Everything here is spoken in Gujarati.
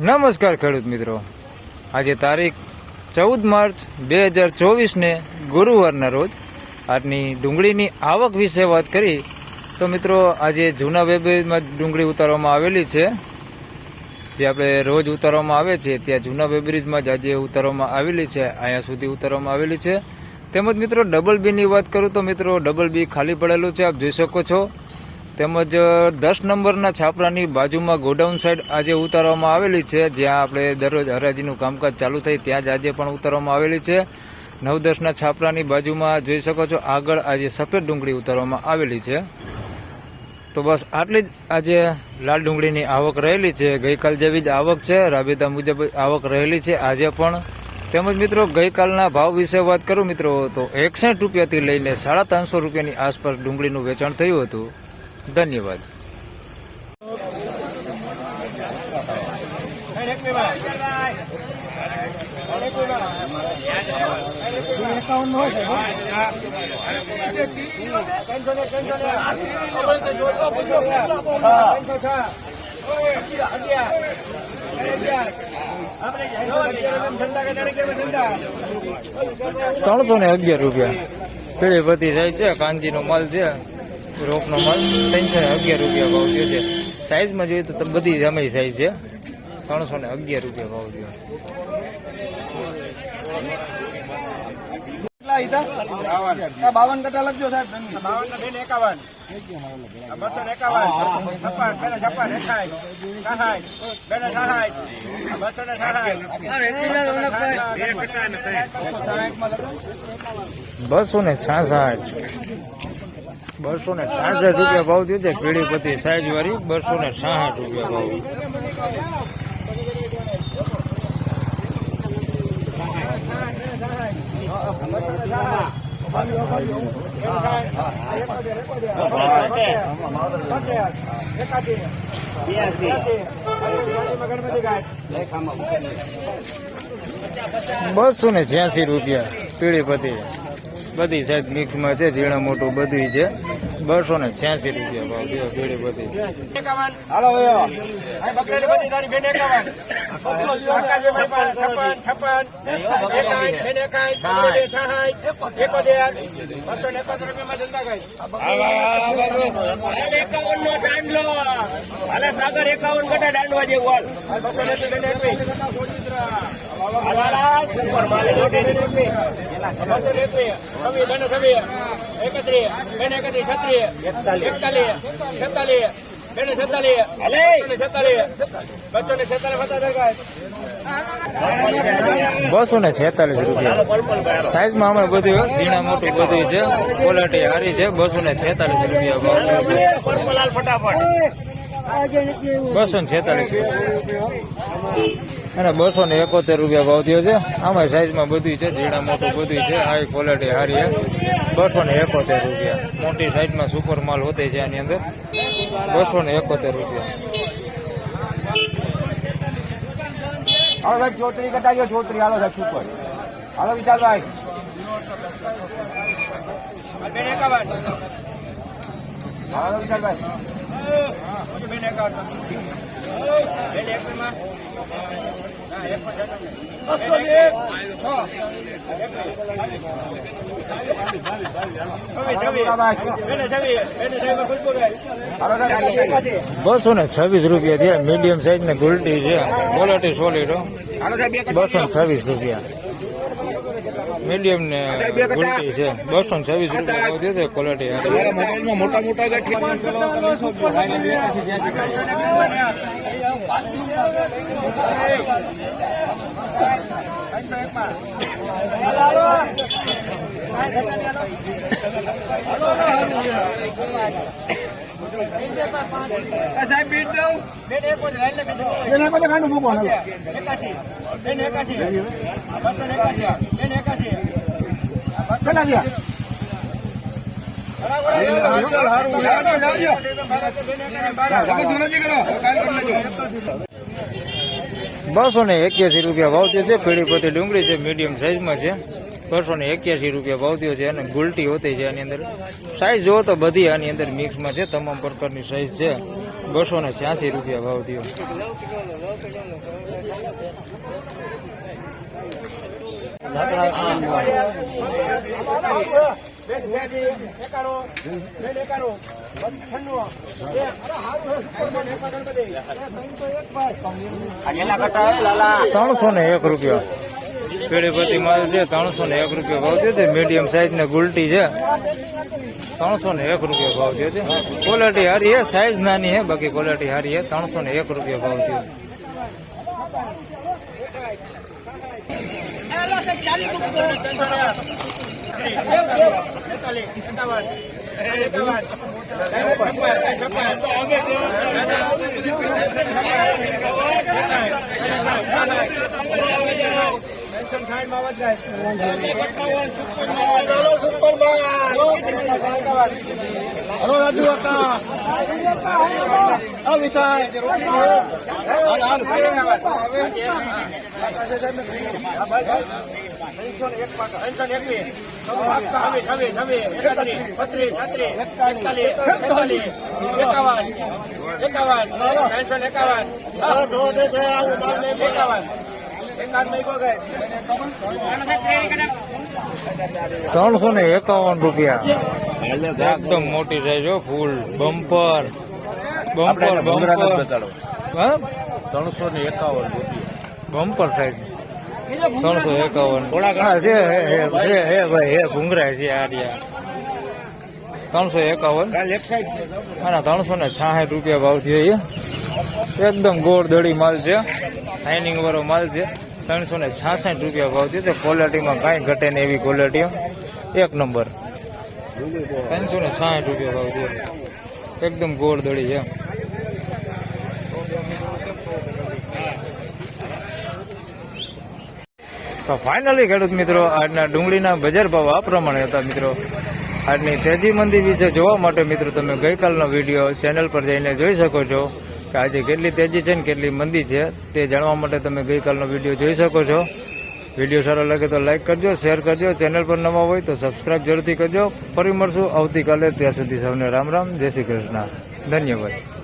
નમસ્કાર ખેડૂત મિત્રો. આજે તારીખ ચૌદ માર્ચ બે હજાર ચોવીસને ગુરુવારના રોજ આજની ડુંગળીની આવક વિશે વાત કરી. તો મિત્રો, આજે જૂના વેબમાં ડુંગળી ઉતારવામાં આવેલી છે. જે આપણે રોજ ઉતારવામાં આવે છે, ત્યાં જૂના વેબ્રિજમાં જ આજે ઉતારવામાં આવેલી છે. અહીંયા સુધી ઉતારવામાં આવેલી છે. તેમજ મિત્રો, ડબલ બીની વાત કરું તો મિત્રો, ડબલ બી ખાલી પડેલું છે. આપ જોઈ શકો છો. તેમજ દસ નંબરના છાપરાની બાજુમાં ગોડાઉન સાઈડ આજે ઉતારવામાં આવેલી છે. જ્યાં આપણે દરરોજ હરાજીનું કામકાજ ચાલુ થાય ત્યાં જ આજે પણ ઉતારવામાં આવેલી છે. નવ દસના છાપરાની બાજુમાં જોઈ શકો છો, આગળ આજે સફેદ ડુંગળી ઉતારવામાં આવેલી છે. તો બસ આટલી જ આજે લાલ ડુંગળીની આવક રહેલી છે. ગઈકાલ જેવી જ આવક છે. રાબેતા મુજબ આવક રહેલી છે. આજે પણ તેમજ મિત્રો, ગઈકાલના ભાવ વિશે વાત કરું મિત્રો, તો એકસઠ રૂપિયાથી લઈને સાડા ત્રણસો રૂપિયાની આસપાસ ડુંગળીનું વેચાણ થયું હતું. ધન્યવાદ. ત્રણસો ને અગિયાર રૂપિયા. પેલી બધી જાય છે કાંજીનો માલ છે. રોકનો માલ ત્રણસો ને અગિયાર રૂપિયા ભાવ થયો છે. સાઈઝમાં જોઈએ તો બધી જમાઈ સાઈઝ છે. ત્રણસો ને અગિયાર રૂપિયા ભાવ થયો. બાવન કટા લખજો સાહેબ. બાવન ને એકાવન. બસો ને એકાવન. છપ્પન બે છપ્પન એકાય સહાય. બસો ને સહાય. બસો ને છાસઠ. બસો ને સાસઠ રૂપિયા ભાવ થયો છે પીળી પતિ સાઈઝ વાળી બસો ને સાસઠ રૂપિયા ભાવ. બસો ને છ્યાસી રૂપિયા પીળી પતિ બધી સાઈઝ મિક્સમાં છે, ઝીણા મોટું બધી છે. બસો ને છ્યાસી રૂપિયા ભાવ બધી. હાલે સાગર એકાવન કટા દાંડવા જેવું હાલ. બસો ને એકત્રીસ બેન એકત્રીસ છત્રીસ એકતાલીસ. છેતાલીસ. બેન છેતાલીસ. છેતાલીસ. બસો ને છેતાલીસ બતા બસો ને છેતાલીસ રૂપિયા. સાઈઝમાં હમણાં બધું ઝીણા મોટું બધું છે ક્વોલિટી સારી છે બસો ને છેતાલીસ રૂપિયા બસો ને છેતાલીસ અને બસો ને એકોતેર રૂપિયા ભાવ થયો છે. આમાં સાઈઝમાં બધું છે જીણા મોટું બધું છે હાઈ ક્વોલિટી સારી બસો ને એકોતેર રૂપિયા. મોટી સાઈઝમાં સુપર માલ હોતે છે આની અંદર. બસો ને એકોતેર રૂપિયા. હાલો સાહેબ ચોત્રી કટાજો ચોત્રી. હાલો સાહેબ સુપર હાલો વિશાલભાઈ હાલો વિશાલભાઈ બેન એકાવન. બેન એકવીસમાં બસો ને છવ્વીસ રૂપિયા થયા. મીડિયમ સાઈઝ ને ગુલટી છે. ક્વોલિટી સોલિડ બસો ને છવ્વીસ રૂપિયા. મીડિયમ ને ગુલટી છે. બસો ને છવ્વીસ રૂપિયા ભાવ છે ક્વોલિટી. મોટા મોટા સાહેબ બીટ દઉં બેન એક જ લાઈન બેન એક જ ખાનું મૂકો એકાશી બેન એકાશી. બસો ને બેન એકાશી. કેટલા થયા બસો ને એક્યાસી રૂપિયા ભાવ છે પેઢી પતિ ડુંગળી છે મીડિયમ સાઈઝમાં છે. બસો ને એક્યાસી રૂપિયા ભાવ થયો છે અને ગુલટી હોતી છે આની અંદર. સાઈઝ જોવો તો બધી આની અંદર મિક્સમાં છે, તમામ પ્રકારની સાઈઝ છે. બસો ને છ્યાસી રૂપિયા ભાવ થયો. ત્રણસો ને એક રૂપિયા. પેઢીપતિ માલ છે, ત્રણસો ને એક રૂપિયા ભાવ છે મીડિયમ સાઈઝ ને ગુલટી છે. ત્રણસો ને એક રૂપિયા ભાવ છે ક્વોલિટી હારી છે સાઈઝ નાની છે, બાકી ક્વોલિટી હારી છે, ત્રણસો ને એક રૂપિયા ભાવ છે. હલો રાજુ કાકા હા વિશાલ એકાવન એકાવન એકાવન એકાવન ત્રણસો ને એકાવન રૂપિયા. એકદમ મોટી સાઈઝ હો ફૂલ બમ્પર બમ્પર બમ્પર ત્રણસો ને એકાવન બમ્પર સાઈઝ ત્રણસો એકાવન. હા છે હે હે હે હે ભાઈ હે ભૂંગરા છે આ રહ્યા. ત્રણસો એકાવન. ના ત્રણસો ને છાસઠ રૂપિયા ભાવ થયો છે એકદમ ગોળ દડી માલ છે. શાઇનિંગ વાળો માલ છે. ત્રણસો ને છાસઠ રૂપિયા ભાવ છે. તે ક્વોલિટીમાં કાંઈ ઘટે ને એવી ક્વોલિટી એક નંબર. ત્રણસો ને સાઠ રૂપિયા ભાવ છે. એકદમ ગોળ દડી છે. તો ફાઇનલી ખેડૂત મિત્રો, આજના ડુંગળીના બજાર ભાવ આ પ્રમાણે હતા મિત્રો. આજની તેજી મંદી વિશે જોવા માટે મિત્રો, તમે ગઈકાલનો વીડિયો ચેનલ પર જઈને જોઈ શકો છો. કે આજે કેટલી તેજી છે ને કેટલી મંદી છે, તે જાણવા માટે તમે ગઈકાલનો વીડિયો જોઈ શકો છો. વીડિયો સારો લાગે તો લાઈક કરજો, શેર કરજો. ચેનલ પર નવા હોય તો સબસ્ક્રાઇબ જરૂરથી કરજો. ફરી મળશું આવતીકાલે. ત્યાં સુધી સૌને રામ રામ. જય શ્રી કૃષ્ણ. ધન્યવાદ.